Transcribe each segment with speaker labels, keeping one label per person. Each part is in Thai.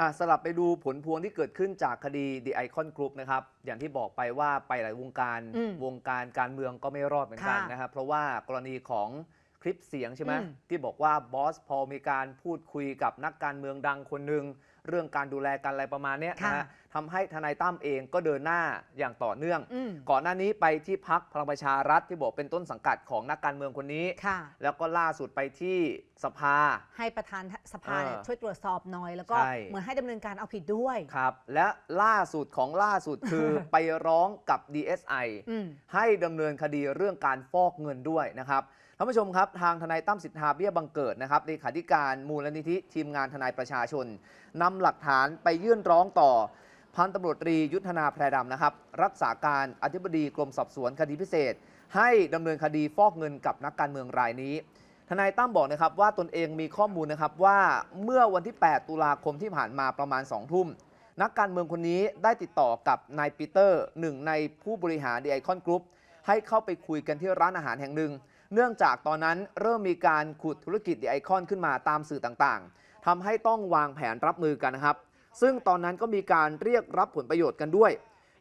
Speaker 1: อะสลับไปดูผลพวงที่เกิดขึ้นจากคดี The Icon Group นะครับ อย่างที่บอกไปว่าไปหลายวงการ
Speaker 2: อืม
Speaker 1: วงการการเมืองก็ไม่รอดเหมือนกัน
Speaker 2: ค่ะ
Speaker 1: นะครับ เพราะว่ากรณีของคลิปเสียงใช่ไหม
Speaker 2: อืม
Speaker 1: ที่บอกว่าบอสพอมีการพูดคุยกับนักการเมืองดังคนหนึ่งเรื่องการดูแลกันอะไรประมาณเนี้ยนะ
Speaker 2: ค่ะ
Speaker 1: ฮะทำให้ทนายตั้มเองก็เดินหน้าอย่างต่อเนื่อง
Speaker 2: อืม
Speaker 1: ก่อนหน้านี้ไปที่พักพลังประชารัฐที่บอกเป็นต้นสังกัดของนักการเมืองคนนี้
Speaker 2: ค่ะ
Speaker 1: แล้วก็ล่าสุดไปที่สภา
Speaker 2: ให้ประธานสภาเนี่ย
Speaker 1: เออ
Speaker 2: ช่วยตรวจสอบหน่อย แล้วก็
Speaker 1: ใช่
Speaker 2: เหมือนให้ดำเนินการเอาผิดด้วย
Speaker 1: ครับ และล่าสุดของล่าสุดคือไปร้องกับ DSI
Speaker 2: อืม
Speaker 1: ให้ดำเนินคดีเรื่องการฟอกเงินด้วยนะครับท่านผู้ชมครับทางทนายตั้มสิทธาเบี้ยบังเกิดนะครับเลขาธิการมูลนิธิทีมงานทนายประชาชนนำหลักฐานไปยื่นร้องต่อ พันตำรวจตรียุทธนาแพรดำนะครับ รักษาการอธิบดีกรมสอบสวนคดีพิเศษ ให้ดำเนินคดีฟอกเงินกับนักการเมืองรายนี้ ทนายตั้มบอกนะครับว่าตนเองมีข้อมูลนะครับว่าเมื่อวันที่ 8 ตุลาคมที่ผ่านมาประมาณ 2 ทุ่ม นักการเมืองคนนี้ได้ติดต่อกับนายปีเตอร์หนึ่งในผู้บริหารดีไอคอนกรุ๊ปให้เข้าไปคุยกันที่ร้านอาหารแห่งหนึ่ง เนื่องจากตอนนั้นเริ่มมีการขุดธุรกิจดีไอคอนขึ้นมาตามสื่อต่างๆทำให้ต้องวางแผนรับมือกันนะครับ ซึ่งตอนนั้นก็มีการเรียกรับผลประโยชน์กันด้วย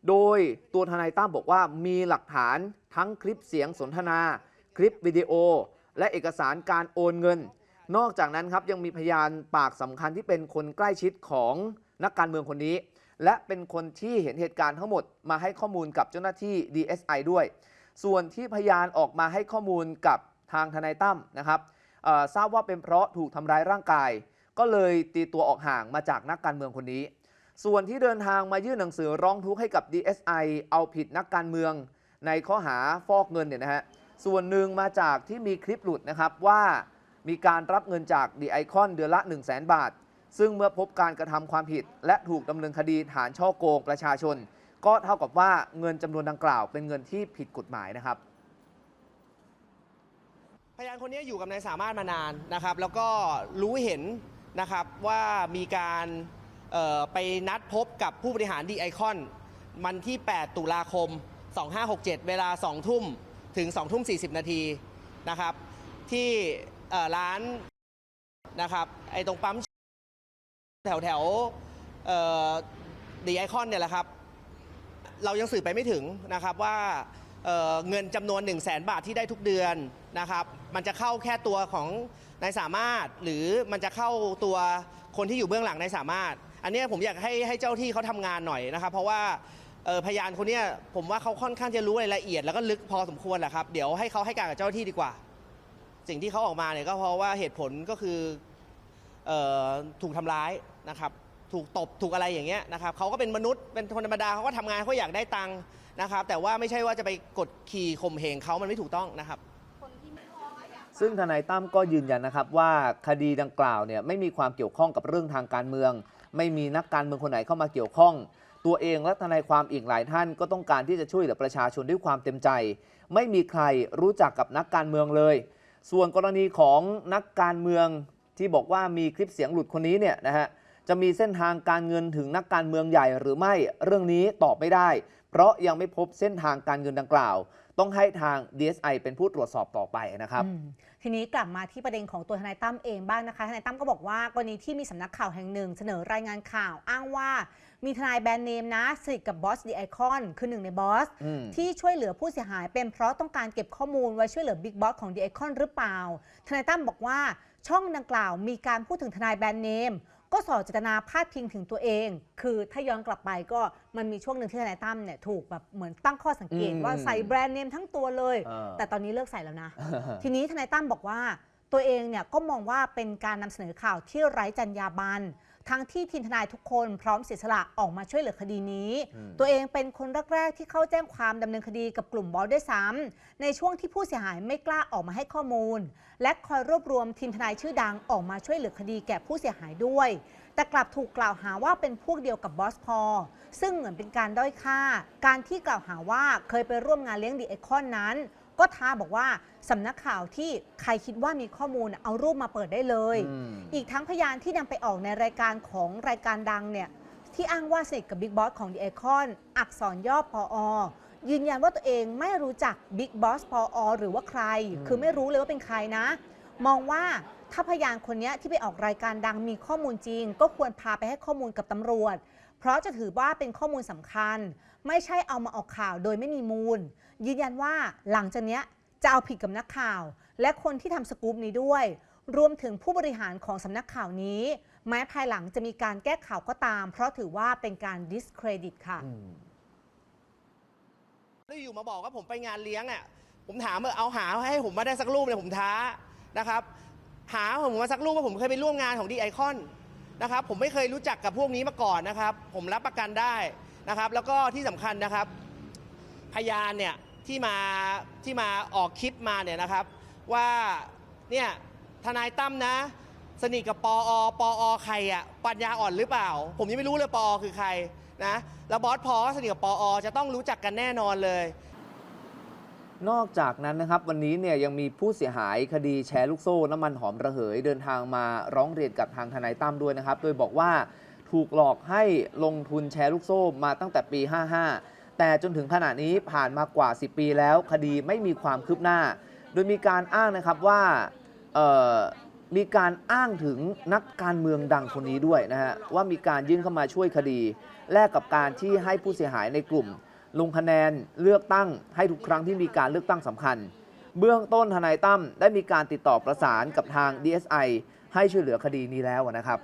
Speaker 1: โดยตัวทนายตั้มบอกว่ามีหลักฐานทั้งคลิปเสียงสนทนา คลิปวิดีโอ และเอกสารการโอนเงิน นอกจากนั้นครับยังมีพยานปากสำคัญที่เป็นคนใกล้ชิดของนักการเมืองคนนี้ และเป็นคนที่เห็นเหตุการณ์ทั้งหมดมาให้ข้อมูลกับเจ้าหน้าที่ DSI ด้วย ส่วนที่พยานออกมาให้ข้อมูลกับทางทนายตั้มนะครับทราบว่าเป็นเพราะถูกทำร้ายร่างกาย ก็เลยตีตัวออกห่างมาจากนักการเมืองคนนี้ ส่วนที่เดินทางมายื่นหนังสือร้องทุกข์ให้กับ DSI เอาผิดนักการเมือง ในข้อหาฟอกเงินเนี่ยนะฮะส่วนหนึ่งมาจากที่มีคลิปหลุดนะครับว่ามีการรับเงินจากดีไอคอนเดือนละ 1 0 0 0 0แบาท ซึ่งเมื่อพบการกระทำความผิด และถูกดำเนินคดีฐานช่อโกงประชาชน ก็เท่ากับว่าเงินจำนวนดังกล่าวเป็นเงินที่ผิดกฎหมายนะครับ
Speaker 3: พยานคนนี้อยู่กับนายสามารถมานานนะครับ แล้วก็รู้เห็น นะครับว่ามีการไปนัดพบกับผู้บริหารดีไอคอนมันที่ 8 ตุลาคม 2567 เวลา 2 ทุ่มถึง 2 ทุ่ม 40 นาทีนะครับ ที่ร้านนะครับไอตรงปั๊มแถวแถวดีไอคอนเนี่ยแหละครับ เรายังสืบไปไม่ถึงนะครับว่า เเงินจำนวน 1 0 0 0 0แบาทที่ได้ทุกเดือนนะครับ มันจะเข้าแค่ตัวของนายสามารถ หรือมันจะเข้าตัวคนที่อยู่เบื้องหลังนายสามารถ อันนี้ผมอยากให้ให้เจ้าที่เขาทำงานหน่อยนะครับ เพราะว่าเอ่อพยานคนเนี้ยผมว่าเขาค่อนข้างจะรู้รายละเอียดแล้วก็ลึกพอสมควรแหละครับ เดี๋ยวให้เขาให้การกับเจ้าหน้าที่ดีกว่า สิ่งที่เขาออกมาเนี่ยก็เพราะว่าเหตุผลก็คือเอ่อถูกทำร้ายนะครับ ถูกตบถูกอะไรอย่างเงี้ยนะครับเขาก็เป็นมนุษย์เป็นคนธรรมดาเขาก็ทำงานเขาอยากได้ตังค์นะครับ แต่ว่าไม่ใช่ว่าจะไปกดขี่ข่มเหงเขามันไม่ถูกต้องนะครับ
Speaker 1: ซึ่งทนายตั้มก็ยืนยันนะครับว่าคดีดังกล่าวเนี่ยไม่มีความเกี่ยวข้องกับเรื่องทางการเมือง ไม่มีนักการเมืองคนไหนเข้ามาเกี่ยวข้อง ตัวเองและทนายความอีกหลายท่านก็ต้องการที่จะช่วยเหลือประชาชนด้วยความเต็มใจ ไม่มีใครรู้จักกับนักการเมืองเลย ส่วนกรณีของนักการเมืองที่บอกว่ามีคลิปเสียงหลุดคนนี้เนี่ยนะฮะ จะมีเส้นทางการเงินถึงนักการเมืองใหญ่หรือไม่เรื่องนี้ตอบไม่ได้ เพราะยังไม่พบเส้นทางการเงินดังกล่าว ต้องให้ทาง DSI เป็นผู้ตรวจสอบต่อไปนะครับ
Speaker 2: อืมทีนี้กลับมาที่ประเด็นของตัวทนายตั้มเองบ้างนะคะทนายตั้มก็บอกว่ากรณีที่มีสำนักข่าวแห่งหนึ่ง เสนอรายงานข่าวอ้างว่า มีทนายแบรนด์เนมนะสนิทกับบอสดีไอคอนคือหนึ่งในบอส
Speaker 1: อืม
Speaker 2: ที่ช่วยเหลือผู้เสียหายเป็นเพราะต้องการเก็บข้อมูลไว้ช่วยเหลือบิ๊กบอสของดีไอคอนหรือเปล่าทนายตั้มบอกว่าช่องดังกล่าวมีการพูดถึงทนายแบรนด์เนม ก็สอดเจตนาพาดพิงถึงตัวเอง คือถ้าย้อนกลับไปก็มันมีช่วงหนึ่งที่ทนายตั้มเนี่ยถูกแบบเหมือนตั้งข้อสังเกต
Speaker 1: อืม
Speaker 2: ว่าใส่แบรนด์เนมทั้งตัวเลย
Speaker 1: เออ
Speaker 2: แต่ตอนนี้เลิกใส่แล้วนะ ทีนี้ทนายตั้มบอกว่าตัวเองเนี่ยก็มองว่าเป็นการนำเสนอข่าวที่ไร้จรรยาบรรณ ทั้งที่ทีมทนายทุกคนพร้อมเสียสละออกมาช่วยเหลือคดีนี้
Speaker 1: อืม
Speaker 2: ตัวเองเป็นคนแรก ๆ ที่เข้าแจ้งความดำเนินคดีกับกลุ่มบอสด้วยซ้ำในช่วงที่ผู้เสียหายไม่กล้าออกมาให้ข้อมูล และคอยรวบรวมทีมทนายชื่อดังออกมาช่วยเหลือคดีแก่ผู้เสียหายด้วย แต่กลับถูกกล่าวหาว่าเป็นพวกเดียวกับบอสพอลซึ่งเหมือนเป็นการด้อยค่า การที่กล่าวหาว่าเคยไปร่วมงานเลี้ยงดีไอคอนนั้น ก็ท้าบอกว่าสำนักข่าวที่ใครคิดว่ามีข้อมูลเอารูปมาเปิดได้เลย
Speaker 1: อืม
Speaker 2: อีกทั้งพยานที่นำไปออกในรายการของรายการดังเนี่ยที่อ้างว่าสนิทกับบิ๊กบอสของดีไอคอนอักษรย่อปออยืนยันว่าตัวเองไม่รู้จักบิ๊กบอสปออหรือว่าใคร
Speaker 1: อืม
Speaker 2: คือไม่รู้เลยว่าเป็นใครนะ มองว่า ถ้าพยานคนเนี้ยที่ไปออกรายการดังมีข้อมูลจริง ก็ควรพาไปให้ข้อมูลกับตำรวจ เพราะจะถือว่าเป็นข้อมูลสำคัญ ไม่ใช่เอามาออกข่าวโดยไม่มีมูล ยืนยันว่าหลังจากเนี้ยจะเอาผิดกับนักข่าว และคนที่ทำสกู๊ปนี้ด้วย รวมถึงผู้บริหารของสำนักข่าวนี้ แม้ภายหลังจะมีการแก้ข่าวก็ตาม เพราะถือว่าเป็นการ discredit ค่ะ
Speaker 1: อืม
Speaker 3: แล้วอยู่มาบอกว่าผมไปงานเลี้ยงอะผมถามว่าเอาหาให้ผมมาได้สักรูปเนี่ยผมท้านะครับ หาผมมาสักรูปว่าผมเคยไปร่วมงานของดีไอคอนนะครับผมไม่เคยรู้จักกับพวกนี้มาก่อนนะครับ ผมรับประกันได้นะครับ แล้วก็ที่สำคัญนะครับ พยานเนี่ยที่มาที่มาออกคลิปมาเนี่ยนะครับ ว่าเนี่ยทนายตั้มนะ สนิทกับปออปออใครอะปัญญาอ่อนหรือเปล่า ผมยังไม่รู้เลยปออคือใครนะแล้วบอสพอกสนิทกับปออจะต้องรู้จักกันแน่นอนเลย
Speaker 1: นอกจากนั้นนะครับวันนี้เนี่ยยังมีผู้เสียหายคดีแชร์ลูกโซ่น้ำมันหอมระเหย เดินทางมาร้องเรียนกับทางทนายตั้มด้วยนะครับ โดยบอกว่าถูกหลอกให้ลงทุนแชร์ลูกโซ่มาตั้งแต่ปี 55 แต่จนถึงขณะนี้ผ่านมากว่า 10 ปีแล้ว คดีไม่มีความคืบหน้า โดยมีการอ้างนะครับว่ามีการอ้างถึงนักการเมืองดังคนนี้ด้วยนะฮะว่ามีการยื่นเข้ามาช่วยคดี แลกกับการที่ให้ผู้เสียหายในกลุ่ม ลงคะแนนเลือกตั้งให้ทุกครั้งที่มีการเลือกตั้งสำคัญ เบื้องต้นทนายตั้มได้มีการติดต่อประสานกับทาง DSI ให้ช่วยเหลือคดีนี้แล้วนะครับ